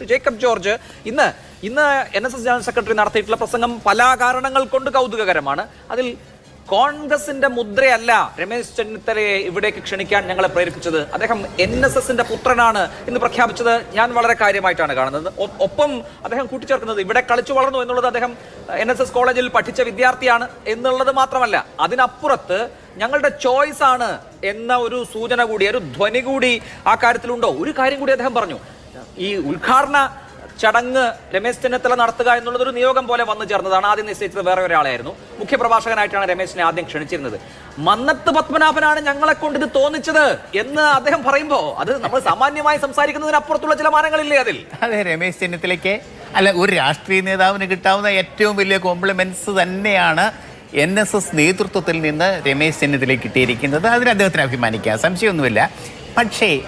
Jacob George ഇന്ന് ഇന്ന് N S S general secretary നടത്തിയിട്ടുള്ള പ്രസംഗം പല കാരണങ്ങൾ കൊണ്ട് കൗതുകകരമാണ്. അതിൽ കോൺഗ്രസിന്റെ മുദ്രയല്ല രമേശ് ചെന്നിത്തലയെ ഇവിടേക്ക് ക്ഷണിക്കാൻ ഞങ്ങളെ പ്രേരിപ്പിച്ചത്. അദ്ദേഹം എൻ എസ് എസിന്റെ പുത്രനാണ് എന്ന് പ്രഖ്യാപിച്ചത് ഞാൻ വളരെ കാര്യമായിട്ടാണ് കാണുന്നത്. ഒപ്പം അദ്ദേഹം കൂട്ടിച്ചേർക്കുന്നത് ഇവിടെ കളിച്ചു വളർന്നു എന്നുള്ളത് അദ്ദേഹം എൻ എസ് എസ് കോളേജിൽ പഠിച്ച വിദ്യാർത്ഥിയാണ് എന്നുള്ളത് മാത്രമല്ല അതിനപ്പുറത്ത് ഞങ്ങളുടെ ചോയ്സ് ആണ് എന്ന ഒരു സൂചന കൂടി ഒരു ധ്വനി കൂടി ആ കാര്യത്തിലുണ്ടോ? ഒരു കാര്യം കൂടി അദ്ദേഹം പറഞ്ഞു. ഈ ഉദ്ഘാടന ചടങ്ങ് രമേശ് ചെന്നിത്തല നടത്തുക എന്നുള്ളത് ഒരു നിയോഗം പോലെ വന്നു ചേർന്നതാണ്. ആദ്യം നിശ്ചയിച്ചത് വേറെ ഒരാളായിരുന്നു. മുഖ്യപ്രഭാഷകനായിട്ടാണ് രമേശിനെ ആദ്യം ക്ഷണിച്ചിരുന്നത്. മന്നത്ത് പത്മനാഭനാണ് ഞങ്ങളെ കൊണ്ട് ഇത് തോന്നിച്ചത് എന്ന് അദ്ദേഹം പറയുമ്പോ അത് നമ്മൾ സാമാന്യമായി സംസാരിക്കുന്നതിനപ്പുറത്തുള്ള ചില മാനങ്ങളില്ലേ അതിൽ? അതെ രമേശ് ചെന്നിത്തലയ്ക്ക് അല്ല ഒരു രാഷ്ട്രീയ നേതാവിന് കിട്ടാവുന്ന ഏറ്റവും വലിയ കോംപ്ലിമെന്റ്സ് തന്നെയാണ് എൻ എസ് എസ് നേതൃത്വത്തിൽ നിന്ന് രമേശ് ചെന്നിത്തലയ്ക്ക് കിട്ടിയിരിക്കുന്നത്. അതിന് അദ്ദേഹത്തിന് അഭിമാനിക്കാം. സംശയമൊന്നുമില്ല. പക്ഷേ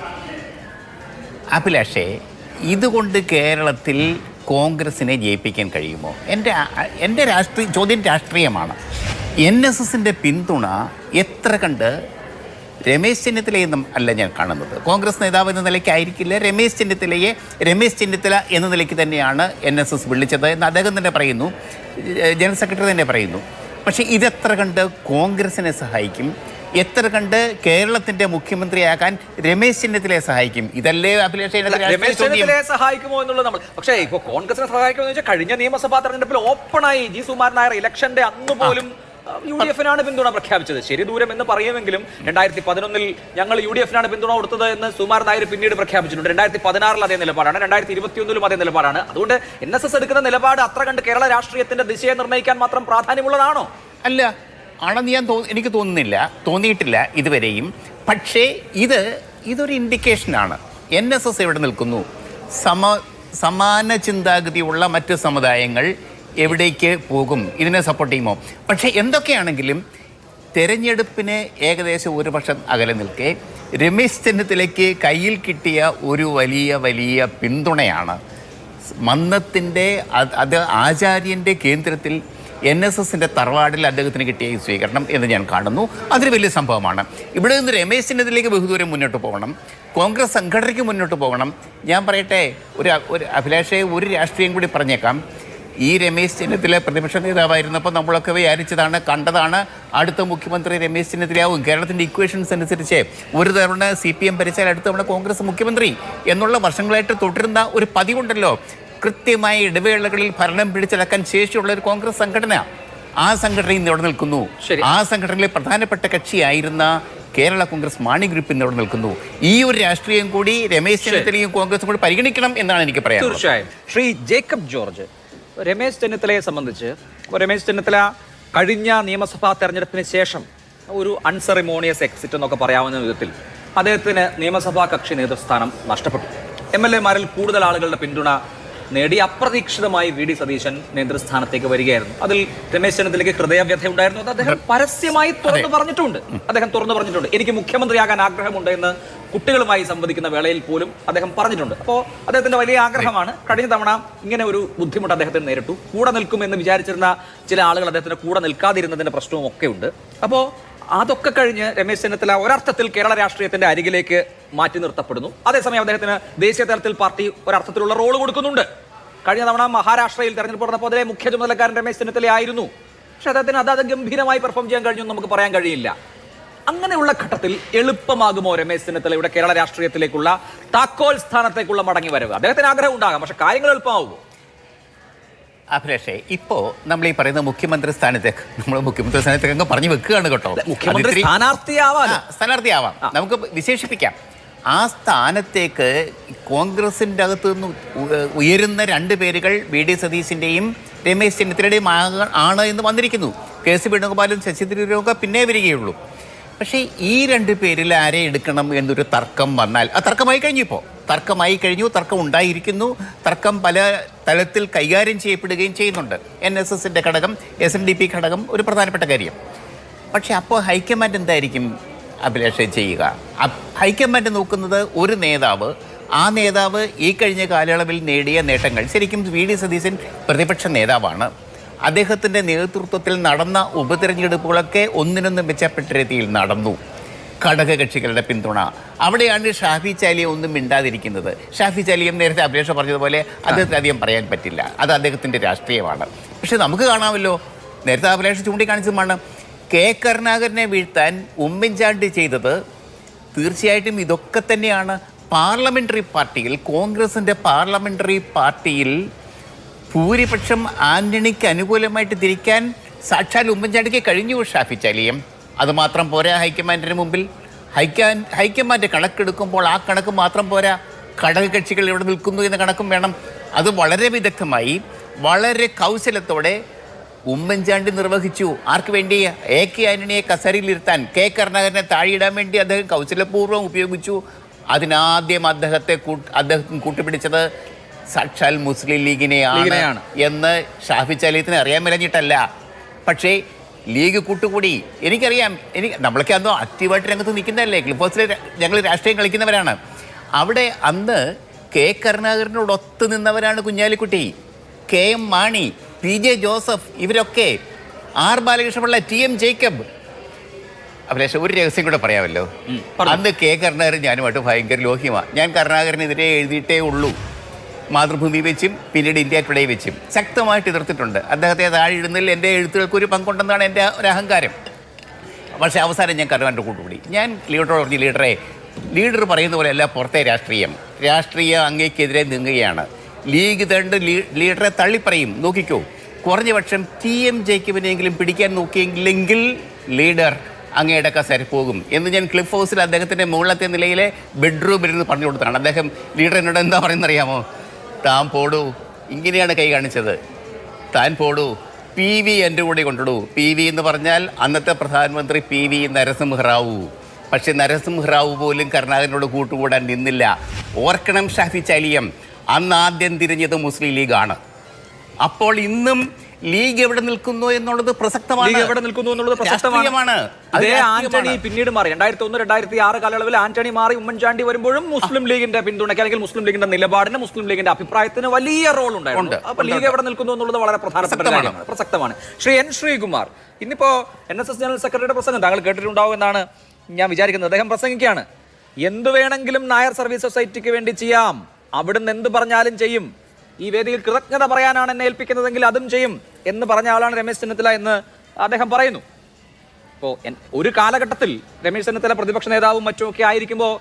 അഭിലാഷേ ഇതുകൊണ്ട് കേരളത്തിൽ കോൺഗ്രസിനെ ജയിപ്പിക്കാൻ കഴിയുമോ? എന്റെ എന്റെ രാഷ്ട്രീയ ചോദ്യം രാഷ്ട്രീയമാണ്. എൻ എസ് എസിന്റെ പിന്തുണ എത്ര കണ്ട് രമേശ് ചെന്നിത്തലയെന്നും അല്ല ഞാൻ കാണുന്നത്. കോൺഗ്രസ് നേതാവ് എന്ന നിലയ്ക്കായിരിക്കില്ല രമേശ് ചെന്നിത്തലയെ രമേശ് ചെന്നിത്തല എന്ന നിലയ്ക്ക് തന്നെയാണ് എൻ എസ് എസ് വിളിച്ചത് എന്ന് അദ്ദേഹം തന്നെ പറയുന്നു ജനറൽ സെക്രട്ടറി തന്നെ പറയുന്നു. പക്ഷേ ഇതെത്ര കണ്ട് കോൺഗ്രസിനെ സഹായിക്കും? എത്ര കണ്ട് കേരളത്തിന്റെ മുഖ്യമന്ത്രിയാക്കാൻ രമേശ് ചെന്നിത്തലയെ സഹായിക്കും? ഇതല്ലേ അഭിലാഷ് രമേശ്? ചെന്നിത്തലയെ സഹായിക്കുമോ എന്നുള്ളത് നമ്മൾ പക്ഷേ ഇപ്പൊ കോൺഗ്രസിനെ സഹായിക്കുമെന്ന് വെച്ചാൽ കഴിഞ്ഞ നിയമസഭാ തെരഞ്ഞെടുപ്പിൽ ഓപ്പണായി ജി സുമാരൻ നായർ ഇലക്ഷന്റെ അന്ന് പോലും യു ഡി എഫിനാണ് പിന്തുണ പ്രഖ്യാപിച്ചത്. ശരി ദൂരം എന്ന് പറയുമെങ്കിലും രണ്ടായിരത്തി പതിനൊന്നിൽ ഞങ്ങൾ യു ഡി എഫിനാണ് പിന്തുണ കൊടുത്തത് എന്ന് സുമാർ നായർ പിന്നീട് പ്രഖ്യാപിച്ചിട്ടുണ്ട്. രണ്ടായിരത്തി പതിനാറിൽ അതേ നിലപാടാണ് രണ്ടായിരത്തി ഇരുപത്തിയൊന്നിലും അതേ നിലപാടാണ്. അതുകൊണ്ട് എൻ എസ് എസ് എടുക്കുന്ന നിലപാട് അത്ര കണ്ട് കേരള രാഷ്ട്രീയത്തിന്റെ ദിശയെ നിർണയിക്കാൻ മാത്രം പ്രാധാന്യമുള്ളതാണോ? അല്ല ആണെന്ന് ഞാൻ എനിക്ക് തോന്നുന്നില്ല തോന്നിയിട്ടില്ല ഇതുവരെയും. പക്ഷേ ഇത് ഇതൊരു ഇൻഡിക്കേഷനാണ് എൻ എസ് എസ് എവിടെ നിൽക്കുന്നു? സമ സമാന ചിന്താഗതിയുള്ള മറ്റ് സമുദായങ്ങൾ എവിടേക്ക് പോകും? ഇതിനെ സപ്പോർട്ട് ചെയ്യുമോ? പക്ഷേ എന്തൊക്കെയാണെങ്കിലും തെരഞ്ഞെടുപ്പിന് ഏകദേശം ഒരു പക്ഷം അകലെ നിൽക്കെ രമേശ് ചെന്നിത്തലയ്ക്ക് കയ്യിൽ കിട്ടിയ ഒരു വലിയ വലിയ പിന്തുണയാണ്. മന്നത്തിന്റെ അത് ആചാര്യന്റെ കേന്ദ്രത്തിൽ എൻ എസ് എസിന്റെ തറവാടിൽ അദ്ദേഹത്തിന് കിട്ടിയ ഈ സ്വീകരണം എന്ന് ഞാൻ കാണുന്നു. അതൊരു വലിയ സംഭവമാണ്. ഇവിടെ നിന്ന് രമേശിന്റെ ഇതിലേക്ക് ബഹുദൂരം മുന്നോട്ട് പോകണം. കോൺഗ്രസ് സംഘടനയ്ക്ക് മുന്നോട്ട് പോകണം. ഞാൻ പറയട്ടെ ഒരു ഒരു അഭിലാഷയെ ഒരു രാഷ്ട്രീയം കൂടി പറഞ്ഞേക്കാം. ഈ രമേശ് ചെന്നിത്തല പ്രതിപക്ഷ നേതാവായിരുന്നപ്പോൾ നമ്മളൊക്കെ വിചാരിച്ചതാണ് കണ്ടതാണ്. അടുത്ത മുഖ്യമന്ത്രി രമേശ് ചെന്നിത്തലയാവും. കേരളത്തിന്റെ ഇക്വേഷൻസ് അനുസരിച്ച് ഒരു തവണ സി പി എം ഭരിച്ചാൽ അടുത്ത തവണ കോൺഗ്രസ് മുഖ്യമന്ത്രി എന്നുള്ള വർഷങ്ങളായിട്ട് തുടരുന്ന ഒരു പതിവുണ്ടല്ലോ. കൃത്യമായ ഇടവേളകളിൽ ഭരണം പിടിച്ചടക്കാൻ ശേഷിയുള്ള ഒരു കോൺഗ്രസ് സംഘടന ആ സംഘടന ഇന്ന് ഇവിടെ നിൽക്കുന്നു. ആ സംഘടനയിലെ പ്രധാനപ്പെട്ട കക്ഷിയായിരുന്ന കേരള കോൺഗ്രസ് മാണി ഗ്രൂപ്പ് ഇന്ന് ഇവിടെ നിൽക്കുന്നു. ഈ ഒരു രാഷ്ട്രീയം കൂടി രമേശ് ചെന്നിത്തലയും കോൺഗ്രസും കൂടി പരിഗണിക്കണം എന്നാണ് എനിക്ക് പറയാനുള്ളത്. തീർച്ചയായും. ശ്രീ ജേക്കബ് ജോർജ് രമേശ് ചെന്നിത്തലയെ സംബന്ധിച്ച് രമേശ് ചെന്നിത്തല കഴിഞ്ഞ നിയമസഭാ തെരഞ്ഞെടുപ്പിന് ശേഷം ഒരു അൺസെറിമോണിയസ് എക്സിറ്റ് എന്നൊക്കെ പറയാവുന്ന വിധത്തിൽ അദ്ദേഹത്തിന് നിയമസഭാ കക്ഷി നേതൃസ്ഥാനം നഷ്ടപ്പെട്ടു. എം എൽ എമാരിൽ കൂടുതൽ ആളുകളുടെ പിന്തുണ നേടി അപ്രതീക്ഷിതമായി വി ഡി സതീശൻ നേതൃസ്ഥാനത്തേക്ക് വരികയായിരുന്നു. അതിൽ രമേശ് ചെന്നിത്തലയ്ക്ക് ഹൃദയവ്യഥ ഉണ്ടായിരുന്നു. അത് അദ്ദേഹം പരസ്യമായി തുറന്നു പറഞ്ഞിട്ടുണ്ട്. അദ്ദേഹം തുറന്നു പറഞ്ഞിട്ടുണ്ട്. എനിക്ക് മുഖ്യമന്ത്രിയാകാൻ ആഗ്രഹമുണ്ട് എന്ന് കുട്ടികളുമായി സംവദിക്കുന്ന വേളയിൽ പോലും അദ്ദേഹം പറഞ്ഞിട്ടുണ്ട്. അപ്പോൾ അദ്ദേഹത്തിന്റെ വലിയ ആഗ്രഹമാണ്. കഴിഞ്ഞ തവണ ഇങ്ങനെ ഒരു ബുദ്ധിമുട്ട് അദ്ദേഹത്തിന് നേരിട്ടു. കൂടെ നിൽക്കുമെന്ന് വിചാരിച്ചിരുന്ന ചില ആളുകൾ അദ്ദേഹത്തിന് കൂടെ നിൽക്കാതിരുന്നതിന്റെ പ്രശ്നവും ഒക്കെ ഉണ്ട്. അപ്പോൾ അതൊക്കെ കഴിഞ്ഞ് രമേശ് ചെന്നിത്തല ഒരർത്ഥത്തിൽ കേരള രാഷ്ട്രീയത്തിന്റെ അരികിലേക്ക് മാറ്റി നിർത്തപ്പെടുന്നു. അതേസമയം അദ്ദേഹത്തിന് ദേശീയ തലത്തിൽ പാർട്ടി ഒരർത്ഥത്തിലുള്ള റോൾ കൊടുക്കുന്നുണ്ട്. കഴിഞ്ഞ തവണ മഹാരാഷ്ട്രയിൽ തെരഞ്ഞെടുപ്പ് നടന്നപ്പോൾ അതിലെ മുഖ്യ ചുമതലക്കാരൻ രമേശ് ചെന്നിത്തല ആയിരുന്നു. പക്ഷെ അദ്ദേഹത്തിന് അത് അത് ഗംഭീരമായി പെർഫോം ചെയ്യാൻ കഴിഞ്ഞു നമുക്ക് പറയാൻ കഴിയില്ല. അങ്ങനെയുള്ള ഘട്ടത്തിൽ എളുപ്പമാകുമോ രമേശ് ചെന്നിത്തലയുടെ കേരള രാഷ്ട്രീയത്തിലേക്കുള്ള താക്കോൽ സ്ഥാനത്തേക്കുള്ള മടങ്ങി വരവ്? അദ്ദേഹത്തിന് ആഗ്രഹം ഉണ്ടാകാം പക്ഷെ കാര്യങ്ങൾ എളുപ്പമാവുമോ? അഭിലാഷേ ഇപ്പോ നമ്മൾ ഈ പറയുന്ന മുഖ്യമന്ത്രി സ്ഥാനത്തേക്ക് നമ്മൾ മുഖ്യമന്ത്രി സ്ഥാനത്തേക്ക് അങ്ങ് പറഞ്ഞു വെക്കുകയാണ് കേട്ടോ. മുഖ്യമന്ത്രി സ്ഥാനാർത്ഥിയാവാം. സ്ഥാനാർത്ഥിയാവാം നമുക്ക് വിശേഷിപ്പിക്കാം. ആ സ്ഥാനത്തേക്ക് കോൺഗ്രസിന്റെ അകത്ത് നിന്ന് ഉയരുന്ന രണ്ട് പേരുകൾ വി ഡി സതീശിന്റെയും രമേശ് ചെന്നിത്തലയുടെയും ആണ് എന്ന് വന്നിരിക്കുന്നു. കെ സി വേണുഗോപാലും ശശി തരൂരും ഒക്കെ പിന്നെ വരികയുള്ളൂ. പക്ഷേ ഈ രണ്ട് പേരിൽ ആരെ എടുക്കണം എന്നൊരു തർക്കം വന്നാൽ ആ തർക്കമായി കഴിഞ്ഞു ഇപ്പോൾ തർക്കമായി കഴിഞ്ഞു തർക്കം ഉണ്ടായിരിക്കുന്നു. തർക്കം പല തലത്തിൽ കൈകാര്യം ചെയ്യപ്പെടുകയും ചെയ്യുന്നുണ്ട്. എൻ എസ് എസിന്റെ ഘടകം എസ് എൻ ഡി പി ഘടകം ഒരു പ്രധാനപ്പെട്ട കാര്യം. പക്ഷേ അപ്പോൾ ഹൈക്കമാൻഡ് എന്തായിരിക്കും അഭിലാഷ ചെയ്യുക? ഹൈക്കമാൻഡ് നോക്കുന്നത് ഒരു നേതാവ് ആ നേതാവ് ഈ കഴിഞ്ഞ കാലയളവിൽ നേടിയ നേട്ടങ്ങൾ. ശരിക്കും വി ഡി സതീശൻ പ്രതിപക്ഷ നേതാവാണ്. അദ്ദേഹത്തിന്റെ നേതൃത്വത്തിൽ നടന്ന ഉപതെരഞ്ഞെടുപ്പുകളൊക്കെ ഒന്നിനൊന്ന് മെച്ചപ്പെട്ട രീതിയിൽ നടന്നു. ഘടകകക്ഷികളുടെ പിന്തുണ. അവിടെയാണ് ഷാഫി ചാലിയ ഒന്നും മിണ്ടാതിരിക്കുന്നത്. ഷാഫി ചാലിയം നേരത്തെ അഭിലേഷ പറഞ്ഞതുപോലെ അദ്ദേഹത്തിന് അധികം പറയാൻ പറ്റില്ല. അത് അദ്ദേഹത്തിന്റെ രാഷ്ട്രീയമാണ്. പക്ഷെ നമുക്ക് കാണാമല്ലോ. നേരത്തെ അഭിലേഷ ചൂണ്ടിക്കാണിച്ചതുമാണ്. കെ കരുണാകരനെ വീഴ്ത്താൻ ഉമ്മൻചാണ്ടി ചെയ്തത് തീർച്ചയായിട്ടും ഇതൊക്കെ തന്നെയാണ്. പാർലമെന്ററി പാർട്ടിയിൽ കോൺഗ്രസിന്റെ പാർലമെന്ററി പാർട്ടിയിൽ ഭൂരിപക്ഷം ആന്റണിക്ക് അനുകൂലമായിട്ട് തിരിക്കാൻ സാക്ഷാൽ ഉമ്മൻചാണ്ടിക്ക് കഴിഞ്ഞു ഷാഫി ചാലിയം. അതുമാത്രം പോരാ ഹൈക്കമാൻഡിന് മുമ്പിൽ. ഹൈക്കാൻ ഹൈക്കമാൻഡ് കണക്കെടുക്കുമ്പോൾ ആ കണക്ക് മാത്രം പോരാ. ഘടകകക്ഷികൾ ഇവിടെ നിൽക്കുന്നു എന്ന കണക്കും വേണം. അത് വളരെ വിദഗ്ധമായി വളരെ കൗശലത്തോടെ ഉമ്മൻചാണ്ടി നിർവഹിച്ചു. ആർക്ക് വേണ്ടി? എ കെ ആന്റണിയെ കസേരയിലിരുത്താൻ കെ കരുണാകരനെ താഴെയിടാൻ വേണ്ടി അദ്ദേഹം കൗശലപൂർവം ഉപയോഗിച്ചു. അതിനാദ്യം അദ്ദേഹത്തെ കൂട്ട് അദ്ദേഹം കൂട്ടുപിടിച്ചത് സാക്ഷാൽ മുസ്ലിം ലീഗിനെയാണ്. എന്ന് ഷാഫി ചലീത്തിന് അറിയാൻ മേലഞ്ഞിട്ടല്ല. പക്ഷേ ലീഗ് കൂട്ടുകൂടി. എനിക്കറിയാം. എനിക്ക് നമ്മളൊക്കെ അന്നോ ആക്റ്റീവായിട്ട് രംഗത്ത് നിൽക്കുന്നതല്ലേ? ക്ലിഫ് ഞങ്ങൾ രാഷ്ട്രീയം കളിക്കുന്നവരാണ്. അവിടെ അന്ന് കെ കരുണാകരനോട് ഒത്തു നിന്നവരാണ് Kunhalikutty. K M Mani P J Joseph ഇവരൊക്കെ R Balakrishna Pillai T M Jacob. Abhilash ഒരു രഹസ്യം കൂടെ പറയാമല്ലോ? അന്ന് കെ കരുണാകരൻ ഞാനുമായിട്ട് ഭയങ്കര ലോഹ്യമാണ് ഞാൻ കരുണാകരനെതിരെ എഴുതിയിട്ടേ ഉള്ളൂ. മാതൃഭൂമി വെച്ചും പിന്നീട് ഇന്ത്യ ടുഡേ വെച്ചും ശക്തമായിട്ട് എതിർത്തിട്ടുണ്ട്. അദ്ദേഹത്തെ താഴെ ഇടുന്നതിൽ എന്റെ എഴുത്തുകൾക്ക് ഒരു പങ്കുണ്ടെന്നാണ് എന്റെ ഒരു അഹങ്കാരം. പക്ഷേ അവസാനം ഞാൻ കരുവാന്റെ കൂട്ടുകൂടി ഞാൻ ലീഡറോട് പറഞ്ഞു ലീഡറെ ലീഡർ പറയുന്ന പോലെയല്ല പുറത്തെ രാഷ്ട്രീയം. രാഷ്ട്രീയം അങ്ങേക്കെതിരെ നീങ്ങുകയാണ്. ലീഗ് തണ്ട് ലീഡറെ തള്ളിപ്പറയും. നോക്കിക്കോ കുറഞ്ഞപക്ഷം ടി എം ജേക്കബിനെങ്കിലും പിടിക്കാൻ നോക്കിയെങ്കിലെങ്കിൽ ലീഡർ അങ്ങയുടെ കസേര പോകും എന്ന് ഞാൻ ക്ലിഫ് ഹൗസിൽ അദ്ദേഹത്തിന്റെ മുകളിലത്തെ നിലയിലെ ബെഡ്റൂമിൽ ഇരുന്ന് പറഞ്ഞു കൊടുത്താണ് അദ്ദേഹം ലീഡർ എന്നോട് എന്താ പറയുന്നറിയാമോ? താൻ പോടൂ. ഇങ്ങനെയാണ് കൈ കാണിച്ചത്. താൻ പോടൂ. പി വി എന്റെ കൂടെ കൊണ്ടിടൂ പി വി എന്ന് പറഞ്ഞാൽ അന്നത്തെ പ്രധാനമന്ത്രി പി വി നരസിംഹറാവു. പക്ഷെ നരസിംഹറാവു പോലും കരുണാകരനോട് കൂട്ടുകൂടാൻ നിന്നില്ല. ഓർക്കണം ഷാഫി ചലിയം. അന്ന് ആദ്യം തിരിഞ്ഞത് മുസ്ലിം ലീഗാണ്. അപ്പോൾ ഇന്നും ലീഗ് എവിടെ നിൽക്കുന്നു എന്നുള്ളത് പ്രസക്തമാണ്. ലീഗ് എവിടെ നിൽക്കുന്നു എന്നുള്ളത് പ്രസക്തമാണ്. അതേ ആന്റണി പിന്നീട് മാറി. രണ്ടായിരത്തി ഒന്ന് രണ്ടായിരത്തി ആറ് കാലയളവിൽ ആന്റണി മാറി ഉമ്മൻചാണ്ടി വരുമ്പോഴും മുസ്ലിം ലീഗിന്റെ പിന്തുണയ്ക്ക് അല്ലെങ്കിൽ മുസ്ലിം ലീഗിന്റെ നിലപാടിന് മുസ്ലിം ലീഗിന്റെ അഭിപ്രായത്തിന് വലിയ റോൾ ഉണ്ടായിരുന്നു. ഉണ്ട്. അപ്പൊ ലീഗ് എവിടെ നിൽക്കുന്നു എന്നുള്ളത് വളരെ പ്രധാനപ്പെട്ട പ്രസക്തമാണ്. ശ്രീ എൻ ശ്രീകുമാർ ഇന്നിപ്പോ എൻ എസ് എസ് ജനറൽ സെക്രട്ടറിയുടെ പ്രസംഗം താങ്കൾ കേട്ടിട്ടുണ്ടാവും എന്നാണ് ഞാൻ വിചാരിക്കുന്നത്. അദ്ദേഹം പ്രസംഗിക്കുകയാണ് എന്ത് വേണമെങ്കിലും നായർ സർവീസ് സൊസൈറ്റിക്ക് വേണ്ടി ചെയ്യാം. അവിടുന്ന് എന്ത് പറഞ്ഞാലും ചെയ്യും. ഈ വേദിയിൽ കൃതജ്ഞത പറയാനാണ് എന്നെ ഏൽപ്പിക്കുന്നതെങ്കിൽ അതും ചെയ്യും എന്ന് പറഞ്ഞ ആളാണ് രമേശ് ചെന്നിത്തല എന്ന് അദ്ദേഹം പറയുന്നു. ഇപ്പോൾ ഒരു കാലഘട്ടത്തിൽ രമേശ് ചെന്നിത്തല പ്രതിപക്ഷ നേതാവും മറ്റുമൊക്കെ ആയിരിക്കുമ്പോൾ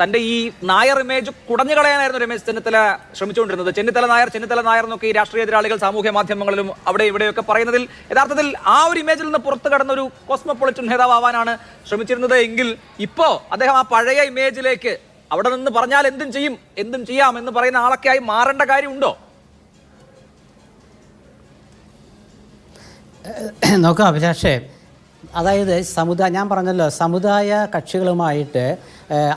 തന്റെ ഈ നായർ ഇമേജ് കുടഞ്ഞു കളയാനായിരുന്നു രമേശ് ചെന്നിത്തല ശ്രമിച്ചുകൊണ്ടിരുന്നത്. ചെന്നിത്തല നായർ ചെന്നിത്തല നായർ എന്നൊക്കെ ഈ രാഷ്ട്രീയ എതിരാളികൾ സാമൂഹ്യ മാധ്യമങ്ങളിലും അവിടെ ഇവിടെയൊക്കെ പറയുന്നതിൽ യഥാർത്ഥത്തിൽ ആ ഒരു ഇമേജിൽ നിന്ന് പുറത്തു കടന്ന ഒരു കോസ്മോപൊളിറ്റൻ നേതാവാനാണ് ശ്രമിച്ചിരുന്നത് എങ്കിൽ ഇപ്പോ അദ്ദേഹം ആ പഴയ ഇമേജിലേക്ക് അവിടെ നിന്ന് പറഞ്ഞാൽ എന്തും ചെയ്യും എന്തും ചെയ്യാം എന്ന് പറയുന്ന ആളൊക്കെ ആയി മാറേണ്ട കാര്യമുണ്ടോ? നോക്കാം അഭിലാഷേ. അതായത് സമുദായ ഞാൻ പറഞ്ഞല്ലോ സമുദായ കക്ഷികളുമായിട്ട്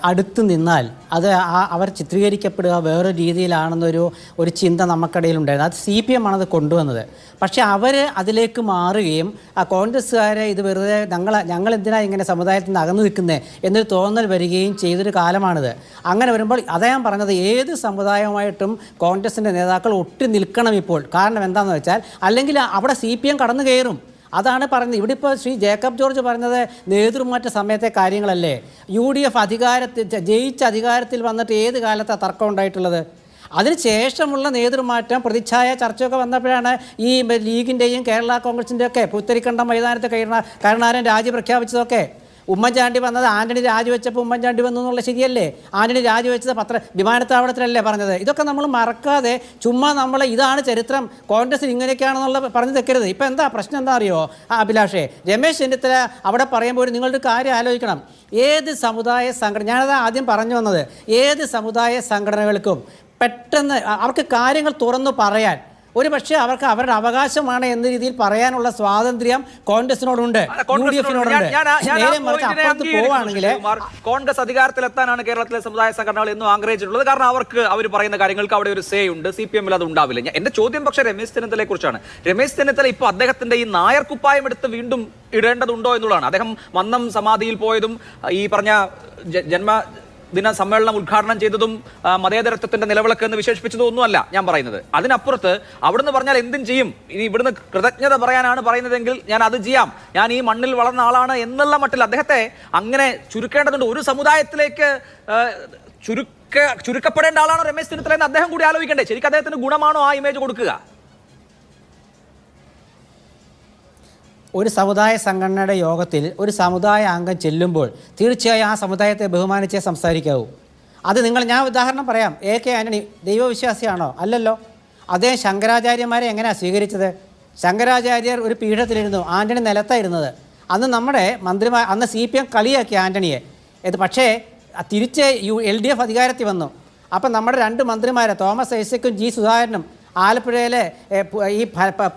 അടുത്ത് നിന്നാൽ അത് അവർ ചിത്രീകരിക്കപ്പെടുക വേറെ രീതിയിലാണെന്നൊരു ഒരു ചിന്ത നമുക്കിടയിലുണ്ടായിരുന്നു. അത് സി പി എം ആണത് കൊണ്ടുവന്നത്. പക്ഷേ അവർ അതിലേക്ക് മാറുകയും ആ കോൺഗ്രസ്സുകാരെ ഇത് വെറുതെ ഞങ്ങൾ ഞങ്ങൾ എന്തിനാ ഇങ്ങനെ സമുദായത്തിൽ നിന്ന് അകന്നു നിൽക്കുന്നത് എന്നൊരു തോന്നൽ വരികയും ചെയ്തൊരു കാലമാണിത്. അങ്ങനെ വരുമ്പോൾ അതാ ഞാൻ പറഞ്ഞത് ഏത് സമുദായവുമായിട്ടും കോൺഗ്രസിന്റെ നേതാക്കൾ ഒട്ടി നിൽക്കണം ഇപ്പോൾ. കാരണം എന്താണെന്ന് വെച്ചാൽ അല്ലെങ്കിൽ അവിടെ സി പി എം കടന്നു കയറും. അതാണ് പറയുന്നത്. ഇവിടെ ഇപ്പോൾ ശ്രീ ജേക്കബ് ജോർജ് പറഞ്ഞത് നേതൃമാറ്റ സമയത്തെ കാര്യങ്ങളല്ലേ? യു ഡി എഫ് അധികാരത്തിൽ ജയിച്ച അധികാരത്തിൽ വന്നിട്ട് ഏത് കാലത്താണ് തർക്കം ഉണ്ടായിട്ടുള്ളത്? അതിന് ശേഷമുള്ള നേതൃമാറ്റം പ്രതിച്ഛായ ചർച്ചയൊക്കെ വന്നപ്പോഴാണ് ഈ ലീഗിന്റെയും കേരള കോൺഗ്രസിന്റെയൊക്കെ പുത്തരിക്കണ്ടം മൈതാനത്ത് കരുണ കരുണാരൻ രാജി പ്രഖ്യാപിച്ചതൊക്കെ. ഉമ്മൻചാണ്ടി വന്നത് ആന്റണി രാജിവെച്ചപ്പോൾ ഉമ്മൻചാണ്ടി വന്നു എന്നുള്ള ശരിയല്ലേ? ആന്റണി രാജിവെച്ചത് പത്ര വിമാനത്താവളത്തിലല്ലേ പറഞ്ഞത്? ഇതൊക്കെ നമ്മൾ മറക്കാതെ ചുമ്മാ നമ്മൾ ഇതാണ് ചരിത്രം കോൺഗ്രസ് ഇങ്ങനെയൊക്കെയാണെന്നുള്ള പറഞ്ഞു തെക്കരുത് ഇപ്പം എന്താ പ്രശ്നം എന്താ അറിയോ? ആ അഭിലാഷേ രമേശ് ചെന്നിത്തല അവിടെ പറയുമ്പോൾ നിങ്ങളുടെ കാര്യം ആലോചിക്കണം. ഏത് സമുദായ സംഘടന ഞാനത് ആദ്യം പറഞ്ഞു വന്നത്. ഏത് സമുദായ സംഘടനകൾക്കും പെട്ടെന്ന് അവർക്ക് കാര്യങ്ങൾ തുറന്നു പറയാൻ ഒരു പക്ഷേ അവർക്ക് അവരുടെ അവകാശമാണ് എന്ന രീതിയിൽ പറയാനുള്ള സ്വാതന്ത്ര്യം കോൺഗ്രസിനോടുണ്ട് യു ഡി എഫിനോടുണ്ട് ഞാൻ- ഞാൻ ആ- ഞാൻ ആ നേരെ മറിച്ച് അപ്പുറത്ത് അംഗീകരിക്കുന്നു, കോൺഗ്രസ് അധികാരത്തിലെത്താനാണ് കേരളത്തിലെ സമുദായ സംഘടനകൾ എന്നും ആഗ്രഹിച്ചിട്ടുള്ളത്. കാരണം അവർക്ക് അവർ പറയുന്ന കാര്യങ്ങൾക്ക് അവിടെ ഒരു സേ ഉണ്ട് സി പി എമ്മിൽ അത് ഉണ്ടാവില്ല. എന്റെ ചോദ്യം പക്ഷേ രമേശ് ചെന്നിത്തലയെ കുറിച്ചാണ്. രമേശ് ചെന്നിത്തല ഇപ്പൊ അദ്ദേഹത്തിന്റെ ഈ നായർ കുപ്പായം എടുത്ത് വീണ്ടും ഇടേണ്ടതുണ്ടോ എന്നുള്ളതാണ്. അദ്ദേഹം മന്നം സമാധിയിൽ പോയതും ഈ പറഞ്ഞ ജന്മ ദിന സമ്മേളനം ഉദ്ഘാടനം ചെയ്തതും മതേതരത്വത്തിന്റെ നിലവിളക്ക് എന്ന് വിശേഷിപ്പിച്ചതും ഒന്നുമല്ല ഞാൻ പറയുന്നത്. അതിനപ്പുറത്ത് അവിടുന്ന് പറഞ്ഞാൽ എന്തും ചെയ്യും. ഇനി ഇവിടുന്ന് കൃതജ്ഞത പറയാനാണ് പറയുന്നതെങ്കിൽ ഞാൻ അത് ചെയ്യാം. ഞാൻ ഈ മണ്ണിൽ വളർന്ന ആളാണ് എന്നുള്ള മട്ടിൽ അദ്ദേഹത്തെ അങ്ങനെ ചുരുക്കേണ്ടതുണ്ട്. ഒരു സമുദായത്തിലേക്ക് ചുരുക്ക ചുരുക്കപ്പെടേണ്ട ആളാണോ രമേശ് ചെന്നിത്തല എന്ന് അദ്ദേഹം കൂടി ആലോചിക്കണ്ടേ. ശരിക്കും അദ്ദേഹത്തിന് ഗുണമാണോ ആ ഇമേജ് കൊടുക്കുക? ഒരു സമുദായ സംഘടനയുടെ യോഗത്തിൽ ഒരു സമുദായ അംഗം ചെല്ലുമ്പോൾ തീർച്ചയായും ആ സമുദായത്തെ ബഹുമാനിച്ചേ സംസാരിക്കാവൂ. അത് നിങ്ങൾ ഞാൻ ഉദാഹരണം പറയാം. എ കെ ആന്റണി ദൈവവിശ്വാസിയാണോ? അല്ലല്ലോ. അദ്ദേഹം ശങ്കരാചാര്യന്മാരെ എങ്ങനെയാണ് സ്വീകരിച്ചത്? ശങ്കരാചാര്യർ ഒരു പീഠത്തിലിരുന്നു ആന്റണി നിലത്തായിരുന്നത് അന്ന് നമ്മുടെ മന്ത്രിമാർ അന്ന് സി പി എം കളിയാക്കി ആന്റണിയെ ഇത് പക്ഷേ തിരിച്ച് യു എൽ ഡി എഫ് അധികാരത്തിൽ വന്നു. അപ്പം നമ്മുടെ രണ്ട് മന്ത്രിമാരെ തോമസ് ഐസക്കും ജി സുധാകരനും ആലപ്പുഴയിലെ ഈ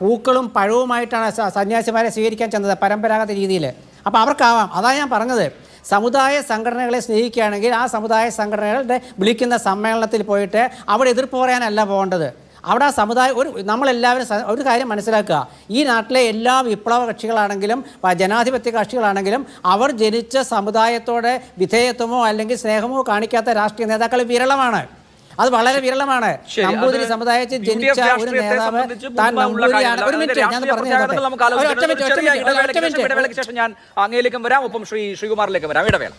പൂക്കളും പഴവുമായിട്ടാണ് സന്യാസിമാരെ സ്വീകരിക്കാൻ ചെന്നത് പരമ്പരാഗത രീതിയിൽ. അപ്പോൾ അവർക്കാവാം. അതാണ് ഞാൻ പറഞ്ഞത്. സമുദായ സംഘടനകളെ സ്നേഹിക്കുകയാണെങ്കിൽ ആ സമുദായ സംഘടനകളുടെ വിളിക്കുന്ന സമ്മേളനത്തിൽ പോയിട്ട് അവിടെ എതിർപ്പ് പറയാനല്ല പോകേണ്ടത്. അവിടെ ആ സമുദായം ഒരു നമ്മളെല്ലാവരും ഒരു കാര്യം മനസ്സിലാക്കുക. ഈ നാട്ടിലെ എല്ലാ വിപ്ലവ കക്ഷികളാണെങ്കിലും ജനാധിപത്യ കക്ഷികളാണെങ്കിലും അവർ ജനിച്ച സമുദായത്തോടെ വിധേയത്വമോ അല്ലെങ്കിൽ സ്നേഹമോ കാണിക്കാത്ത രാഷ്ട്രീയ നേതാക്കൾ വിരളമാണ്. അത് വളരെ വിരളമാണ്. നമ്പൂതിരി സമുദായത്തിൽ ജനിച്ച ഒരു നേതാവ് താൻ നമ്പൂതിരിയാണ് ഒരു മിനിറ്റ് ഞാൻ പറഞ്ഞു ഒറ്റ മിനിറ്റ് ഒറ്റ മിനിറ്റ് ഞാൻ അങ്ങയിലേക്കും വരാം. ഒപ്പം ശ്രീ ശ്രീകുമാറിലേക്കും വരാം. ഇടവേള.